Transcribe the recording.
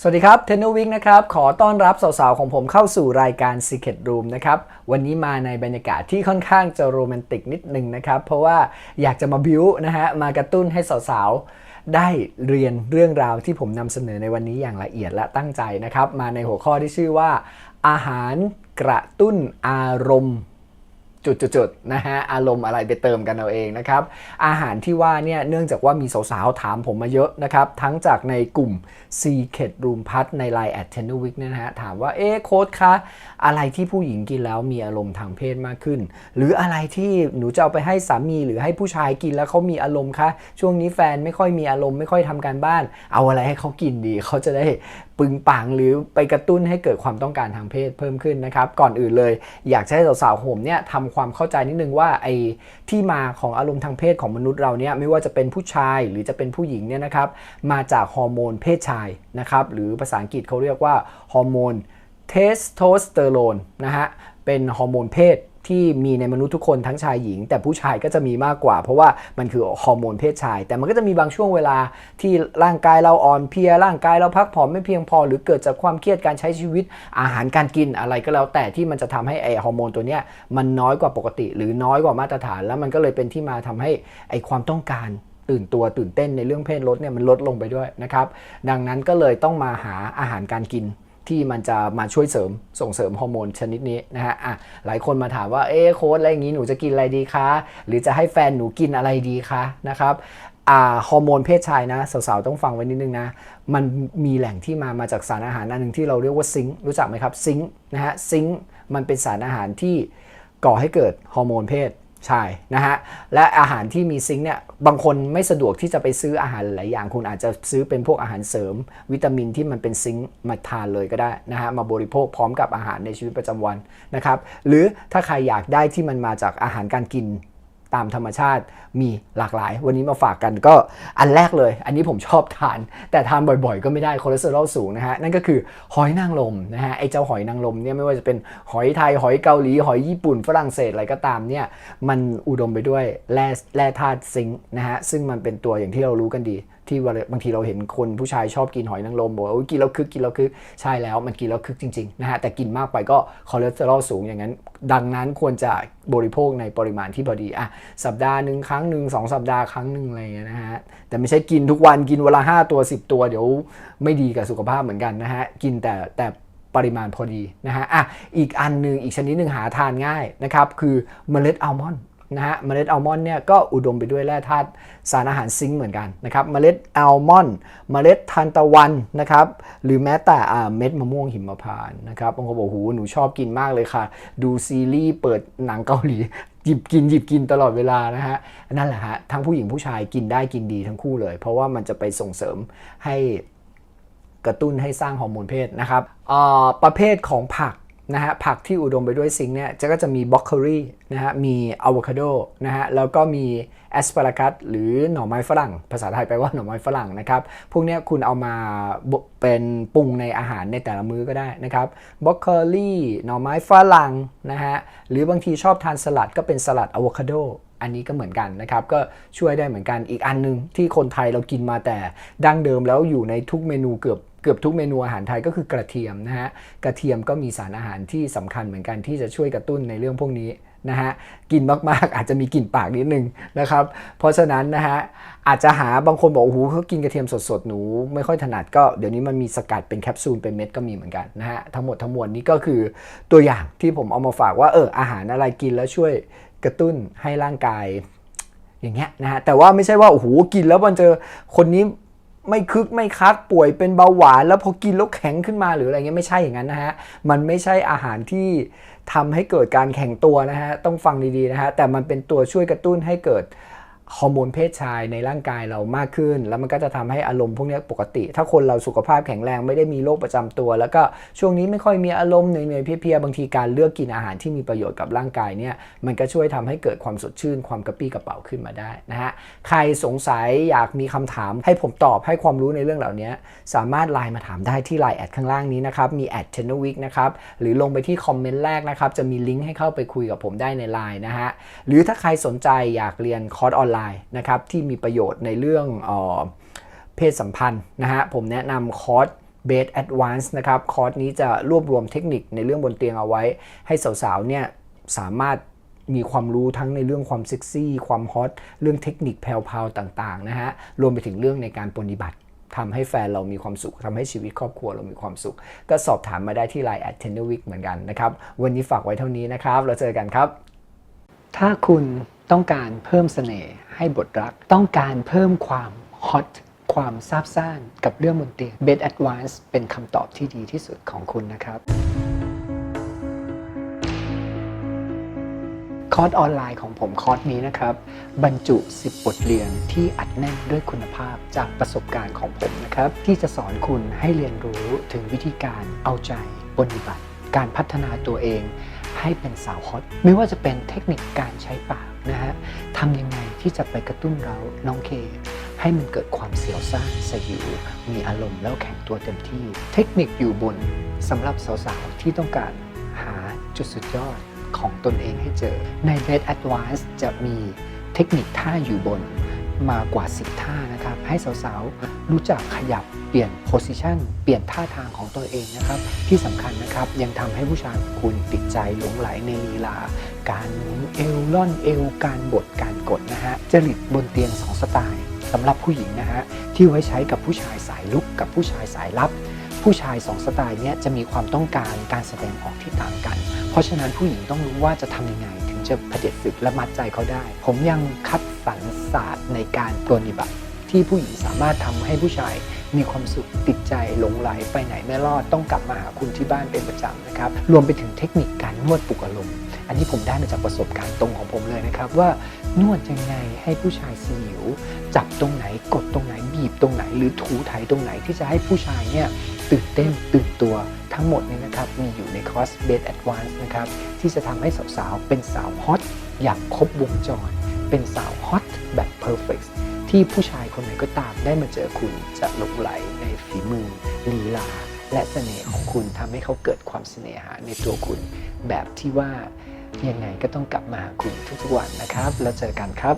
สวัสดีครับเทนนวิกนะครับ ขอต้อนรับสาวๆ ของผมเข้าสู่รายการ Secret Room นะครับ วันนี้มาในบรรยากาศที่ค่อนข้างจะโรแมนติกนิดนึงนะครับ เพราะว่าอยากจะมาบิวนะฮะ มากระตุ้นให้สาวๆ ได้เรียนเรื่องราวที่ผมนำเสนอในวันนี้อย่างละเอียดและตั้งใจนะครับ มาในหัวข้อที่ชื่อว่า อาหารกระตุ้นอารมณ์ จุดๆนะฮะอารมณ์อะไรไปเติมกันเอาเองนะครับอาหารที่ว่าเนี่ยเนื่องจากว่ามีสาวๆถามผมมาเยอะนะครับทั้งจากในกลุ่ม Secret Room พัทใน Line at t e n w i c เนี่ยนะฮะถามว่าเอ๊โค้ดคะอะไรที่ผู้หญิงกินแล้วมีอารมณ์ทางเพศมากขึ้น หรืออะไรที่หนูจะเอาไปให้สามีหรือให้ผู้ชายกินแล้วเขามีอารมณ์คะช่วงนี้แฟนไม่ค่อยมีอารมณ์ไม่ค่อยทำการบ้าน เอาอะไรให้เขากินดีเขาจะได้ ปึงปังหรือไปกระตุ้นให้เกิดความต้องการทางเพศเพิ่มขึ้นนะครับ ก่อนอื่นเลย อยากให้สาวๆผมเนี่ยทำความเข้าใจนิดนึงว่าไอ้ที่มาของอารมณ์ทางเพศของมนุษย์เราเนี่ยไม่ว่าจะเป็นผู้ชายหรือจะเป็นผู้หญิงเนี่ยนะครับมาจากฮอร์โมนเพศชายนะครับหรือภาษาอังกฤษเขาเรียกว่าฮอร์โมนเทสโทสเตอโรนนะฮะเป็นฮอร์โมนเพศ ที่มีในมนุษย์ทุกคนทั้งชายหญิง แต่ผู้ชายก็จะมีมากกว่า เพราะว่ามันคือฮอร์โมนเพศชาย แต่มันก็จะมีบางช่วงเวลาที่ร่างกายเราอ่อนเพลียร่างกายเราพักผ่อนไม่เพียงพอ หรือเกิดจากความเครียดการใช้ชีวิตอาหารการกินอะไรก็แล้วแต่ที่มันจะทำให้ไอฮอร์โมนตัวเนี้ยมันน้อยกว่าปกติ หรือน้อยกว่ามาตรฐาน แล้วมันก็เลยเป็นที่มาทำให้ไอความต้องการตื่นตัวตื่นเต้นในเรื่องเพศลดเนี่ยมันลดลงไปด้วยนะครับดังนั้นก็เลยต้องมาหาอาหารการกิน ที่มันจะมาช่วยเสริมส่งเสริมฮอร์โมนชนิดนี้นะฮะอะหลายคนมาถามว่าเอ๊โค้ดอะไรอย่างนี้หนูจะกินอะไรดีคะหรือจะให้แฟนหนูกินอะไรดีคะนะครับอ่าฮอร์โมนเพศชายนะสาวๆ ต้องฟังไว้นิดนึงนะ มันมีแหล่งที่มามาจากสารอาหารอันหนึ่งที่เราเรียกว่าซิงค์รู้จักไหมครับซิงค์นะฮะซิงค์มันเป็นสารอาหารที่ก่อให้เกิดฮอร์โมนเพศ ใช่นะฮะและอาหารที่มีซิงค์เนี่ยบางคนไม่สะดวกที่จะไปซื้ออาหารหลายอย่าง คุณอาจจะซื้อเป็นพวกอาหารเสริม วิตามินที่มันเป็นซิงค์มาทานเลยก็ได้นะฮะมาบริโภคพร้อมกับอาหารในชีวิตประจำวันนะครับหรือถ้าใครอยากได้ที่มันมาจากอาหารการกิน ตามธรรมชาติมีหลากหลาย วันนี้มาฝากกันก็อันแรกเลย อันนี้ผมชอบทาน แต่ทานบ่อยๆ ก็ไม่ได้คอเลสเตอรอลสูงนะฮะ นั่นก็คือหอยนางรมนะฮะไอ้เจ้าหอยนางรมเนี่ยไม่ว่าจะเป็นหอยไทยหอยเกาหลี หอยญี่ปุ่นฝรั่งเศสอะไรก็ตามเนี่ยมันอุดมไปด้วยแร่แร่ธาตุซิงค์นะฮะซึ่งมันเป็นตัวอย่างที่เรารู้กันดี ที่วาบางทีเราเห็นคนผู้ชายชอบกินหอยนางรมบอกว่ากินแล้วคึกกินแล้วคึกใช่แล้วมันกินแล้วคึกจริงๆนะฮะแต่กินมากไปก็คอเลสเตอรอลสูงอย่างนั้น ดังนั้นควรจะบริโภคในปริมาณที่พอดีอะสัปดาห์หนึ่งครั้งหนึ่งสองสัปดาห์ครั้งหนึ่งอะไรอย่างเงี้ยนะฮะแต่ไม่ใช่กินทุกวันกินเวลาห้าตัว 10 ตัวเดี๋ยวไม่ดีกับสุขภาพเหมือนกันนะฮะกินแต่แต่ปริมาณพอดีนะฮะอะอีกอันหนึ่งอีกชนิดหนึ่งหาทานง่ายนะครับคือเมล็ดอัลมอนด์ นะฮะเมล็ดอัลมอนด์เนี่ยก็อุดมไปด้วยแร่ธาตุสารอาหารซิงค์เหมือนกันนะครับเมล็ดอัลมอนด์เมล็ดทานตะวันนะครับหรือแม้แต่เม็ดมะม่วงหิมพานต์นะครับบางคนบอกหูหนูชอบกินมากเลยค่ะ ดูซีรีส์เปิดหนังเกาหลีหยิบกินหยิบกินตลอดเวลานะฮะนั่นแหละฮะทั้งผู้หญิงผู้ชายกินได้กินดีทั้งคู่เลย เพราะว่ามันจะไปส่งเสริมให้กระตุ้นให้สร้างฮอร์โมนเพศนะครับประเภทของผัก นะฮะผักที่อุดมไปด้วยซิงค์เนี่ยจะก็จะมีบล็อกโคลีนะฮะมีอะโวคาโดนะฮะแล้วก็มีแอสปารากัสหรือหน่อไม้ฝรั่ง ภาษาไทยแปลว่าหน่อไม้ฝรั่งนะครับ พวกนี้คุณเอามาเป็นปรุงในอาหารในแต่ละมื้อก็ได้นะครับบล็อกโคลีหน่อไม้ฝรั่งนะฮะหรือบางทีชอบทานสลัดก็เป็นสลัดอะโวคาโดอันนี้ก็เหมือนกันนะครับ ก็ช่วยได้เหมือนกันอีกอันหนึงที่คนไทยเรากินมาแต่ดั้งเดิมแล้วอยู่ในทุกเมนูเกือบ เกือบทุกเมนูอาหารไทยก็คือกระเทียมนะฮะกระเทียมก็มีสารอาหารที่สำคัญเหมือนกันที่จะช่วยกระตุ้นในเรื่องพวกนี้นะฮะกินมากๆ อาจจะมีกลิ่นปากนิดนึงนะครับ เพราะฉะนั้นนะฮะอาจจะหาบางคนบอกโอ้โหเขากินกระเทียมสดๆ หนูไม่ค่อยถนัดก็เดี๋ยวนี้มันมีสกัดเป็นแคปซูลเป็นเม็ดก็มีเหมือนกันนะฮะทั้งหมดทั้งมวลนี้ก็คือตัวอย่างที่ผมเอามาฝากว่าเอออาหารอะไรกินแล้วช่วยกระตุ้นให้ร่างกายอย่างเงี้ยนะฮะแต่ว่าไม่ใช่ว่าโอ้โหกินแล้วมันเจอคนนี้ ไม่คึกไม่คักป่วยเป็นเบาหวาน แล้วพอกินแล้วแข็งขึ้นมาหรืออะไรเงี้ยไม่ใช่อย่างนั้นนะฮะมันไม่ใช่อาหารที่ทำให้เกิดการแข็งตัวนะฮะต้องฟังดีๆนะฮะแต่มันเป็นตัวช่วยกระตุ้นให้เกิด ฮอร์โมนเพศชายในร่างกายเรามากขึ้น แล้วมันก็จะทำให้อารมณ์พวกนี้ปกติ ถ้าคนเราสุขภาพแข็งแรงไม่ได้มีโรคประจำตัว แล้วก็ช่วงนี้ไม่ค่อยมีอารมณ์เหนื่อยๆเพียๆบางทีการเลือกกินอาหารที่มีประโยชน์กับร่างกายเนี่ยมันก็ช่วยทำให้เกิดความสดชื่น ความกระปรี้กระเป๋าขึ้นมาได้นะฮะใครสงสัยอยากมีคำถาม ให้ผมตอบให้ความรู้ในเรื่องเหล่านี้สามารถไลน์มาถามได้ที่ไลน์แอดข้างล่างนี้นะครับมีแอดเทนวิกนะครับหรือลงไปที่คอมเมนต์แรกนะครับจะมีลิงก์ให้เข้าไปคุยกับผมได้ในไลน์นะฮะหรือถ้าใครสนใจอยากเรียนคอร์สออนไลน์นะครับที่มีประโยชน์ในเรื่องเออเพศสัมพันธ์นะฮะผมแนะนำคอร์ส b e d Advance นะครับคอร์สนี้จะรวบรวมเทคนิคในเรื่องบนเตียงเอาไว้ ให้สาวๆเนี่ยสามารถมีความรู้ทั้งในเรื่องความเซ็กซี่ความฮอตเรื่องเทคนิคแพรวๆต่างๆนะฮะรวมไปถึงเรื่องในการปฏิบัติทำให้แฟนเรามีความสุขทำให้ชีวิตครอบครัวเรามีความสุข ก็สอบถามมาได้ที่ Line at t e n d e r w e e k เหมือนกันนะครับ วันนี้ฝากไว้เท่านี้นะครับ เราเจอกันครับ ถ้าคุณต้องการเพิ่มเสน่ห์ ให้บทรัก ต้องการเพิ่มความฮอตความซาบซ่านกับเรื่องบนเตียง Bed Advance เป็นคำตอบที่ดีที่สุดของคุณนะครับคอร์สออนไลน์ของผมคอร์สนี้นะครับ บรรจุ 10 บทเรียนที่อัดแน่นด้วยคุณภาพจากประสบการณ์ของผมนะครับ ที่จะสอนคุณให้เรียนรู้ถึงวิธีการเอาใจปฏิบัติ การพัฒนาตัวเองให้เป็นสาวฮอตไม่ว่าจะเป็นเทคนิคการใช้ปากนะฮะทำยังไง ที่จะไปกระตุ้นเราน้องเค ให้มันเกิดความเสียวซ่านสยิว มีอารมณ์แล้วแข็งตัวเต็มที่ เทคนิคอยู่บนสำหรับสาวๆ ที่ต้องการหาจุดสุดยอดของตนเองให้เจอ ใน Bed Advance จะมีเทคนิคท่าอยู่บนมากว่า 10 ท่านะครับ ให้สาวๆ รู้จักขยับเปลี่ยนโพสิชันเปลี่ยนท่าทางของตัวเองนะครับ ที่สำคัญนะครับยังทำให้ผู้ชายคุณติดใจหลงไหลในลีลา การเอวล่อนเอวการบดการ กดนะฮะจริตบนเตียง2สไตล์สำหรับผู้หญิงนะฮะที่ไว้ใช้กับผู้ชายสายลุกกับผู้ชายสายลับ ผู้ชาย2สไตล์เนี้ยจะมีความต้องการการแสดงออกที่ต่างกัน เพราะฉะนั้นผู้หญิงต้องรู้ว่าจะทำยังไง ถึงจะเผด็จศึกและมัดใจเขาได้ ผมยังคัดสรรศาสตร์ในการปรนนิบัติ ที่ผู้หญิงสามารถทำให้ผู้ชายมีความสุขติดใจหลงไหลไปไหนไม่รอดต้องกลับมาหาคุณที่บ้านเป็นประจำนะครับรวมไปถึงเทคนิคการนวดปลุกอารมณ์ อันนี้ผมได้มาจากประสบการณ์ตรงของผมเลยนะครับ ว่านวดยังไงให้ผู้ชายสิว จับตรงไหนกดตรงไหนบีบตรงไหน หรือถูไถตรงไหนที่จะให้ผู้ชายเนี่ยตื่นเต้นตื่นตัวทั้งหมดเนี่ยนะครับมีอยู่ในคอร์ส Bed Advance นะครับที่จะทำให้สาวๆ เป็นสาวฮอตอย่างครบวงจร เป็นสาวฮอตแบบ perfect ที่ผู้ชายคนไหนก็ตามได้มาเจอคุณจะหลงไหลในฝีมือลีลา และเสน่ห์ของคุณทำให้เขาเกิดความเสน่หาในตัวคุณ แบบที่ว่า ยังไงก็ต้องกลับมาหาคุณทุกๆวันนะครับ แล้วเจอกันครับ